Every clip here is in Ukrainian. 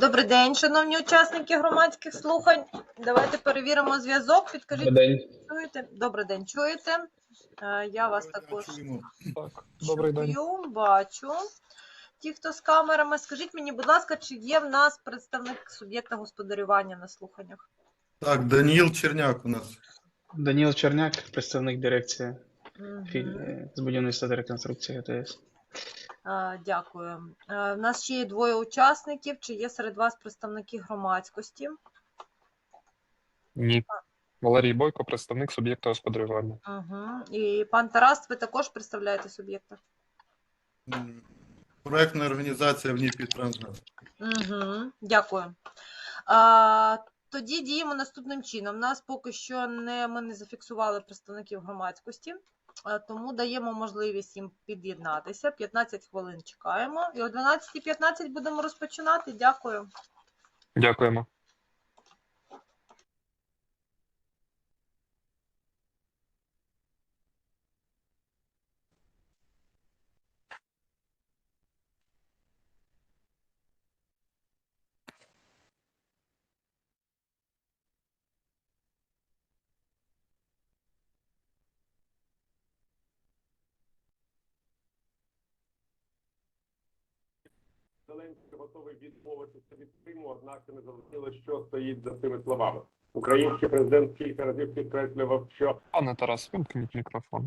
Добрий день, шановні учасники громадських слухань. Давайте перевіримо зв'язок. Підкажіть, Добрий день. чуєте? Добрий день, чуєте? Я вас також Так, добрий день. чую, бачу. Ті, хто з камерами, скажіть мені, будь ласка, чи є в нас представник суб'єкта господарювання на слуханнях? Так, Даніл Черняк у нас. Даніл Черняк, представник дирекції е, з будівництва та реконструкції ГТС. А, Дякую. А, В нас ще є двоє учасників. Чи є серед вас представники громадськості? Ні. Валерій Бойко, представник суб'єкта господарювання. Угу. І пан Тарас, ви також представляєте суб'єкта? Проектна організація в Трансгаз. Угу, дякую. А, тоді діємо наступним чином. Нас поки що не, ми не зафіксували представників громадськості, тому даємо можливість їм під'єднатися. 15 хвилин чекаємо. І о 12.15 будемо розпочинати. Дякую. Дякуємо. Зеленський готовий відмовитися від Криму, однак не зрозуміло, що стоїть за цими словами. Український президент кілька разів підкреслював, що Пане Тарас, вимкніть мікрофон.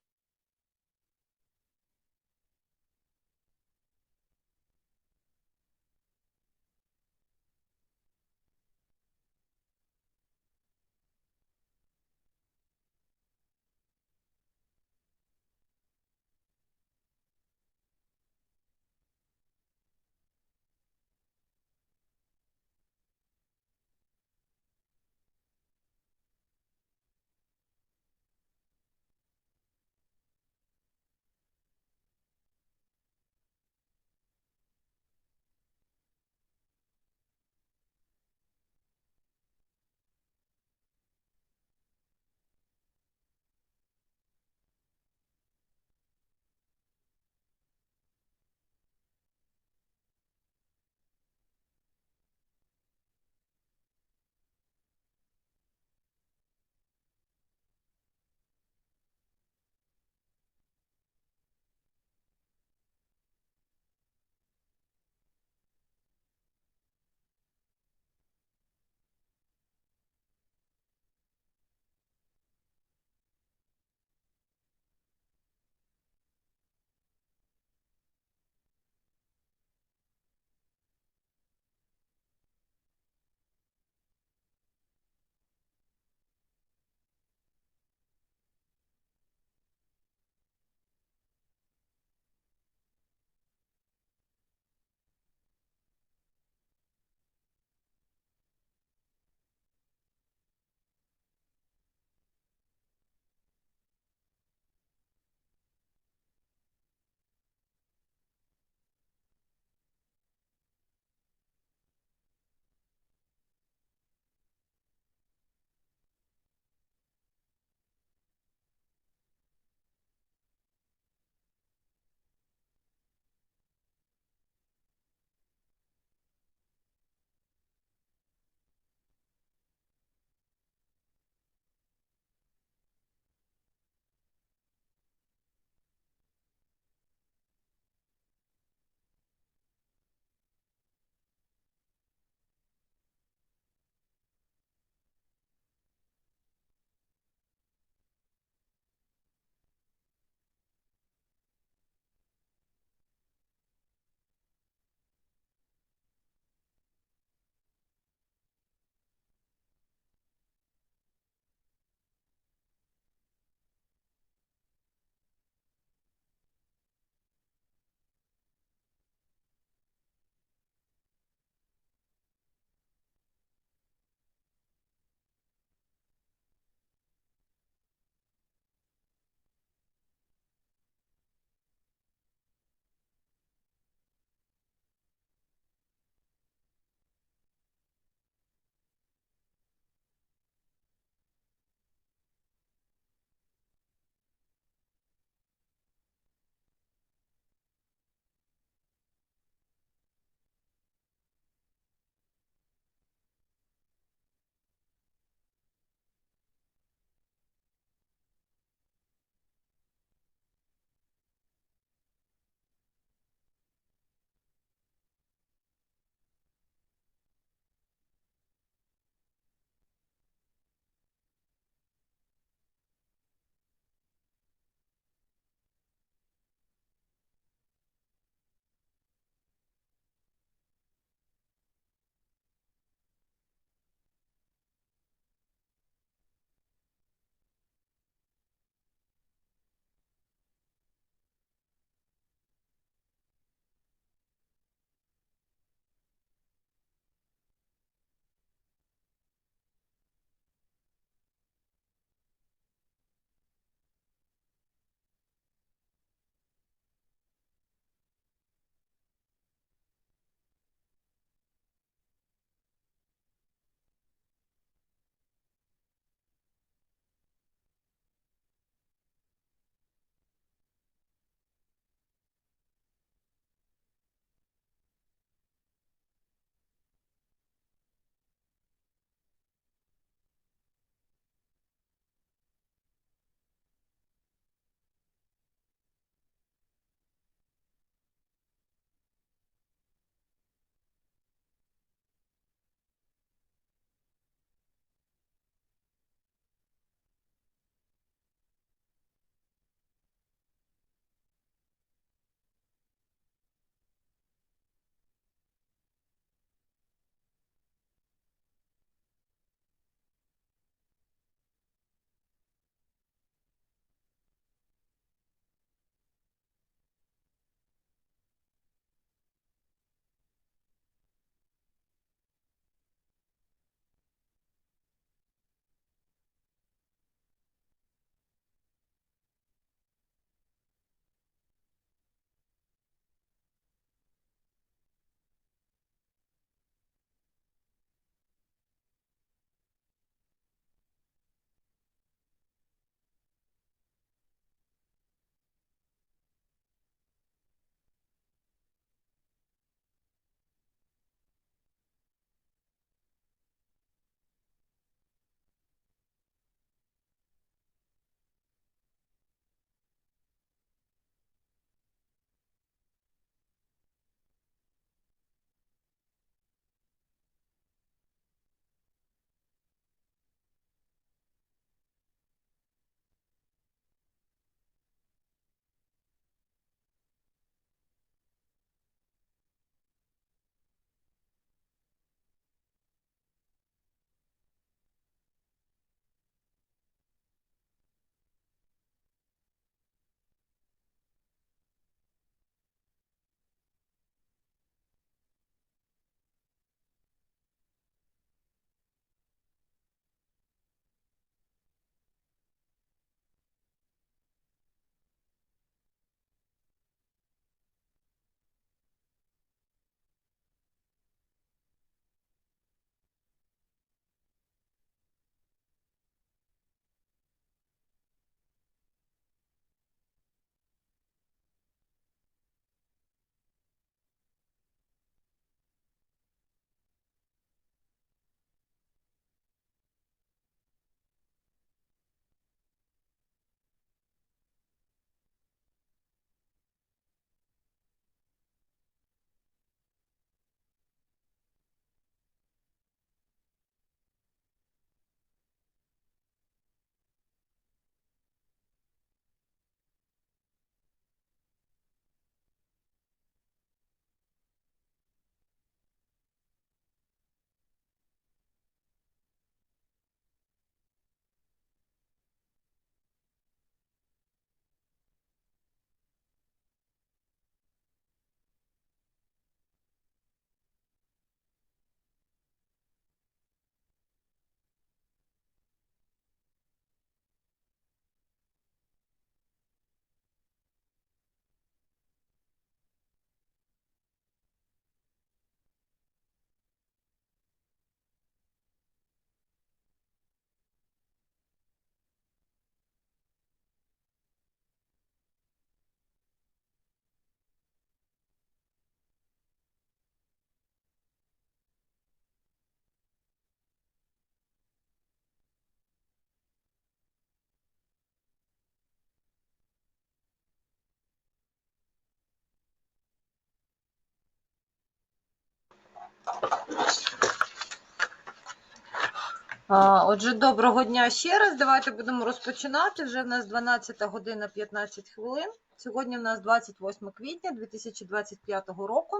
Отже, доброго дня ще раз. Давайте будемо розпочинати. Вже в нас 12 година 15 хвилин. Сьогодні в нас 28 квітня 2025 року.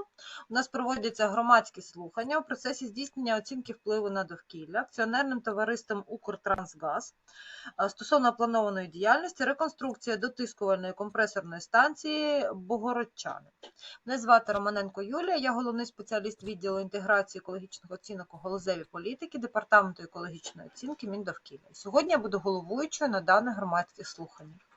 У нас проводяться громадські слухання у процесі здійснення оцінки впливу на довкілля акціонерним товариством Укртрансгаз стосовно планованої діяльності реконструкція дотискувальної компресорної станції Богородчани. Мене звати Романенко Юлія, я головний спеціаліст відділу інтеграції екологічних оцінок у галузевій політики Департаменту екологічної оцінки Міндовкілля. Сьогодні я буду головуючою на даних громадських слуханнях.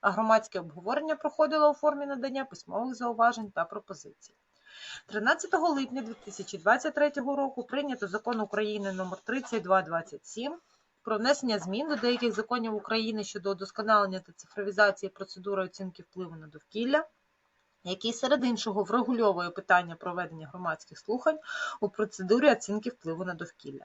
а громадське обговорення проходило у формі надання письмових зауважень та пропозицій. 13 липня 2023 року прийнято закон України номер 3227 про внесення змін до деяких законів України щодо удосконалення та цифровізації процедури оцінки впливу на довкілля, який серед іншого врегульовує питання проведення громадських слухань у процедурі оцінки впливу на довкілля.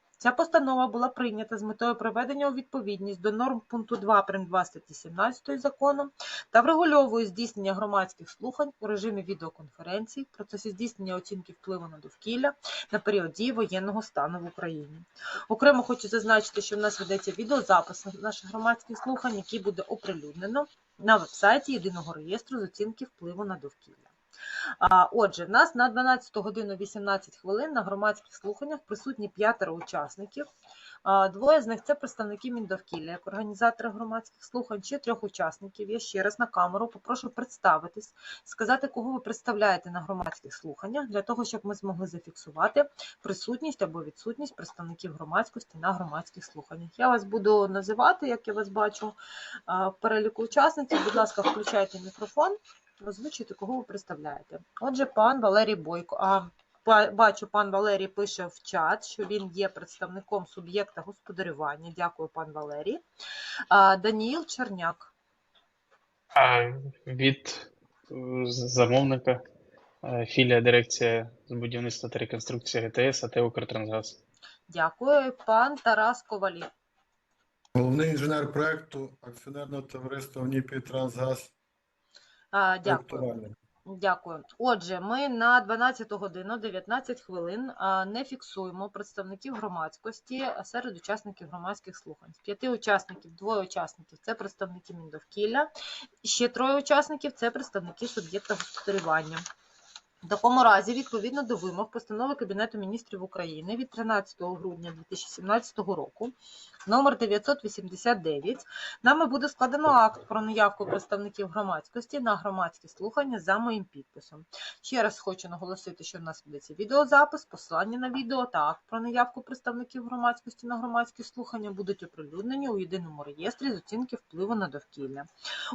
Ця постанова була прийнята з метою приведення у відповідність до норм пункту 2 прим. 2 статті 17 закону та врегульовує здійснення громадських слухань у режимі відеоконференцій в процесі здійснення оцінки впливу на довкілля на період дії воєнного стану в Україні. Окремо хочу зазначити, що в нас ведеться відеозапис наших громадських слухань, який буде оприлюднено на вебсайті єдиного реєстру з оцінки впливу на довкілля. Отже, нас на 12 годину 18 хвилин на громадських слуханнях присутні п'ятеро учасників. Двоє з них це представники Міндовкілля, як організатори громадських слухань, ще трьох учасників. Я ще раз на камеру попрошу представитись, сказати, кого ви представляєте на громадських слуханнях, для того, щоб ми змогли зафіксувати присутність або відсутність представників громадськості на громадських слуханнях. Я вас буду називати, як я вас бачу в переліку учасників. Будь ласка, включайте мікрофон озвучити, кого ви представляєте. Отже, пан Валерій Бойко. А, па- бачу, пан Валерій пише в чат, що він є представником суб'єкта господарювання. Дякую, пан Валерій. А, Даніїл Черняк. А від е, замовника е, філія дирекція з будівництва та реконструкції ГТС АТ Укртрансгаз. Дякую, пан Тарас Ковалів. Головний інженер проекту акціонерного товариства НІПІ Трансгаз. Дякую. Дякую. Отже, ми на 12 годину 19 хвилин не фіксуємо представників громадськості серед учасників громадських слухань. З п'яти учасників, двоє учасників це представники Міндовкілля, ще троє учасників це представники суб'єкта господарювання. В такому разі, відповідно до вимог постанови Кабінету міністрів України від 13 грудня 2017 року, номер 989, нами буде складено акт про наявку представників громадськості на громадські слухання за моїм підписом. Ще раз хочу наголосити, що в нас ведеться відеозапис, посилання на відео та акт про наявку представників громадськості на громадські слухання будуть оприлюднені у єдиному реєстрі з оцінки впливу на довкілля.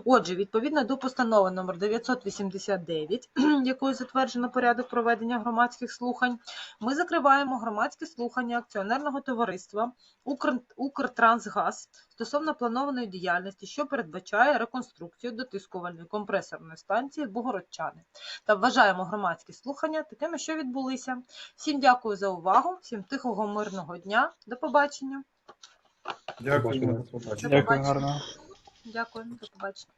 Отже, відповідно до постанови номер 989, якою затверджено порядок проведення громадських слухань, ми закриваємо громадські слухання акціонерного товариства Укртрансгаз стосовно планованої діяльності, що передбачає реконструкцію дотискувальної компресорної станції Богородчани. Та вважаємо громадські слухання такими, що відбулися. Всім дякую за увагу, всім тихого мирного дня. До побачення. Дякую. Побачення. До побачення. До Дякую, побачення. гарного. Дякую, до побачення.